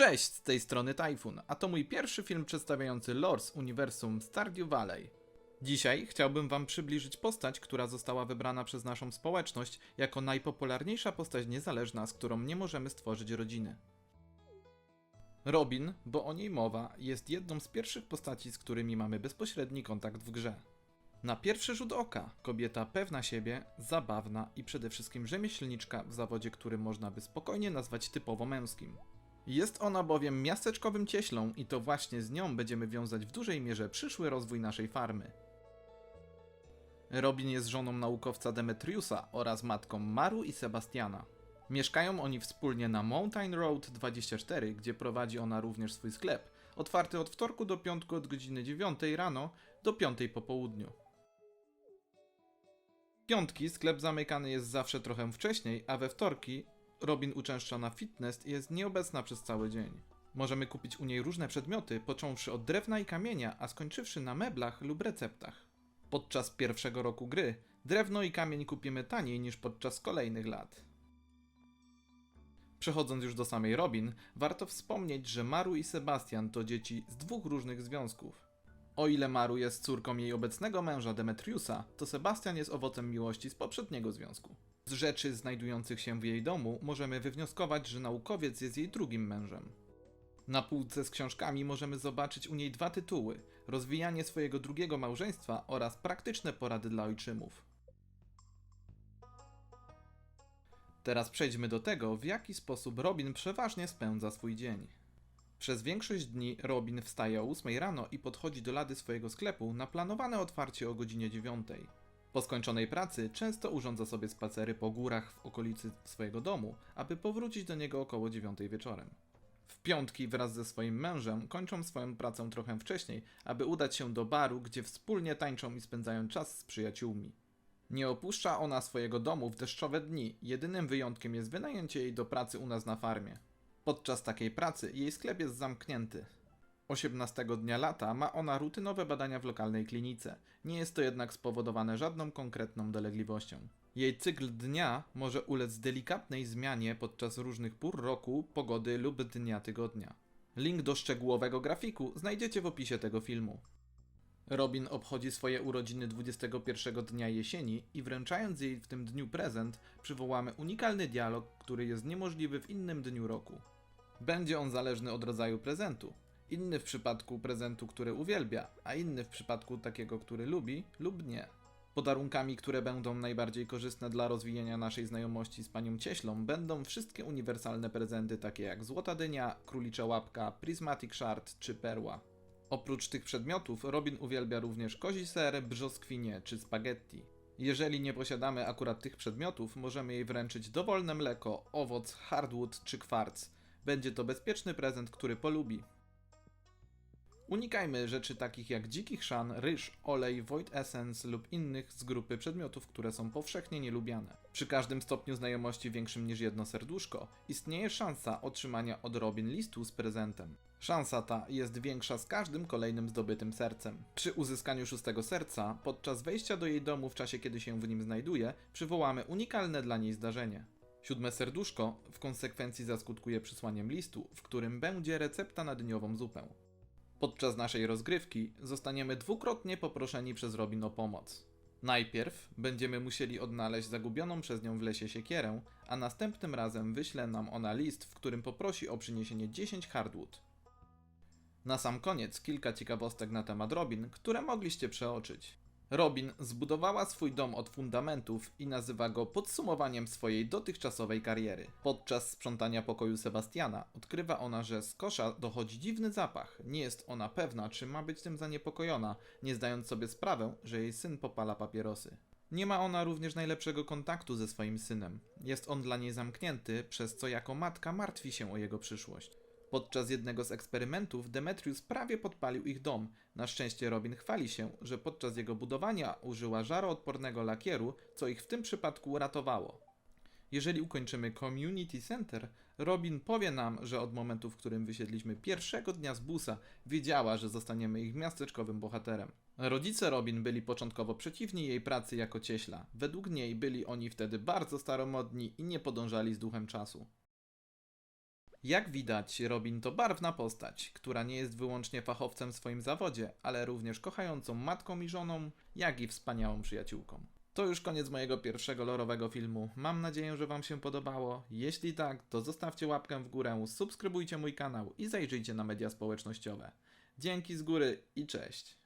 Cześć, z tej strony Typhoon, a to mój pierwszy film przedstawiający lore z uniwersum Stardew Valley. Dzisiaj chciałbym wam przybliżyć postać, która została wybrana przez naszą społeczność jako najpopularniejsza postać niezależna, z którą nie możemy stworzyć rodziny. Robin, bo o niej mowa, jest jedną z pierwszych postaci, z którymi mamy bezpośredni kontakt w grze. Na pierwszy rzut oka kobieta pewna siebie, zabawna i przede wszystkim rzemieślniczka w zawodzie, który można by spokojnie nazwać typowo męskim. Jest ona bowiem miasteczkowym cieślą i to właśnie z nią będziemy wiązać w dużej mierze przyszły rozwój naszej farmy. Robin jest żoną naukowca Demetriusa oraz matką Maru i Sebastiana. Mieszkają oni wspólnie na Mountain Road 24, gdzie prowadzi ona również swój sklep, otwarty od wtorku do piątku od godziny 9 rano do 5 po południu. Piątki sklep zamykany jest zawsze trochę wcześniej, a we wtorki Robin uczęszcza na fitness i jest nieobecna przez cały dzień. Możemy kupić u niej różne przedmioty, począwszy od drewna i kamienia, a skończywszy na meblach lub receptach. Podczas pierwszego roku gry drewno i kamień kupimy taniej niż podczas kolejnych lat. Przechodząc już do samej Robin, warto wspomnieć, że Maru i Sebastian to dzieci z dwóch różnych związków. O ile Maru jest córką jej obecnego męża Demetriusa, to Sebastian jest owocem miłości z poprzedniego związku. Z rzeczy znajdujących się w jej domu możemy wywnioskować, że naukowiec jest jej drugim mężem. Na półce z książkami możemy zobaczyć u niej dwa tytuły: Rozwijanie swojego drugiego małżeństwa oraz Praktyczne porady dla ojczymów. Teraz przejdźmy do tego, w jaki sposób Robin przeważnie spędza swój dzień. Przez większość dni Robin wstaje o 8 rano i podchodzi do lady swojego sklepu na planowane otwarcie o godzinie 9. Po skończonej pracy często urządza sobie spacery po górach w okolicy swojego domu, aby powrócić do niego około 9 wieczorem. W piątki wraz ze swoim mężem kończą swoją pracę trochę wcześniej, aby udać się do baru, gdzie wspólnie tańczą i spędzają czas z przyjaciółmi. Nie opuszcza ona swojego domu w deszczowe dni, jedynym wyjątkiem jest wynajęcie jej do pracy u nas na farmie. Podczas takiej pracy jej sklep jest zamknięty. 18 dnia lata ma ona rutynowe badania w lokalnej klinice. Nie jest to jednak spowodowane żadną konkretną dolegliwością. Jej cykl dnia może ulec delikatnej zmianie podczas różnych pór roku, pogody lub dnia tygodnia. Link do szczegółowego grafiku znajdziecie w opisie tego filmu. Robin obchodzi swoje urodziny 21 dnia jesieni i wręczając jej w tym dniu prezent, przywołamy unikalny dialog, który jest niemożliwy w innym dniu roku. Będzie on zależny od rodzaju prezentu. Inny w przypadku prezentu, który uwielbia, a inny w przypadku takiego, który lubi lub nie. Podarunkami, które będą najbardziej korzystne dla rozwijania naszej znajomości z panią Cieślą, będą wszystkie uniwersalne prezenty takie jak złota dynia, królicza łapka, prismatic shard czy perła. Oprócz tych przedmiotów, Robin uwielbia również kozi ser, brzoskwinie czy spaghetti. Jeżeli nie posiadamy akurat tych przedmiotów, możemy jej wręczyć dowolne mleko, owoc, hardwood czy kwarc. Będzie to bezpieczny prezent, który polubi. Unikajmy rzeczy takich jak dziki chrzan, ryż, olej, void essence lub innych z grupy przedmiotów, które są powszechnie nielubiane. Przy każdym stopniu znajomości większym niż jedno serduszko istnieje szansa otrzymania od Robin listu z prezentem. Szansa ta jest większa z każdym kolejnym zdobytym sercem. Przy uzyskaniu szóstego serca, podczas wejścia do jej domu w czasie kiedy się w nim znajduje, przywołamy unikalne dla niej zdarzenie. Siódme serduszko w konsekwencji zaskutkuje przysłaniem listu, w którym będzie recepta na dniową zupę. Podczas naszej rozgrywki zostaniemy dwukrotnie poproszeni przez Robin o pomoc. Najpierw będziemy musieli odnaleźć zagubioną przez nią w lesie siekierę, a następnym razem wyśle nam ona list, w którym poprosi o przyniesienie 10 hardwood. Na sam koniec kilka ciekawostek na temat Robin, które mogliście przeoczyć. Robin zbudowała swój dom od fundamentów i nazywa go podsumowaniem swojej dotychczasowej kariery. Podczas sprzątania pokoju Sebastiana odkrywa ona, że z kosza dochodzi dziwny zapach. Nie jest ona pewna, czy ma być tym zaniepokojona, nie zdając sobie sprawy, że jej syn popala papierosy. Nie ma ona również najlepszego kontaktu ze swoim synem. Jest on dla niej zamknięty, przez co jako matka martwi się o jego przyszłość. Podczas jednego z eksperymentów Demetrius prawie podpalił ich dom. Na szczęście Robin chwali się, że podczas jego budowania użyła żaroodpornego lakieru, co ich w tym przypadku uratowało. Jeżeli ukończymy Community Center, Robin powie nam, że od momentu, w którym wysiedliśmy pierwszego dnia z busa, wiedziała, że zostaniemy ich miasteczkowym bohaterem. Rodzice Robin byli początkowo przeciwni jej pracy jako cieśla. Według niej byli oni wtedy bardzo staromodni i nie podążali z duchem czasu. Jak widać, Robin to barwna postać, która nie jest wyłącznie fachowcem w swoim zawodzie, ale również kochającą matką i żoną, jak i wspaniałą przyjaciółką. To już koniec mojego pierwszego lorowego filmu. Mam nadzieję, że Wam się podobało. Jeśli tak, to zostawcie łapkę w górę, subskrybujcie mój kanał i zajrzyjcie na media społecznościowe. Dzięki z góry i cześć.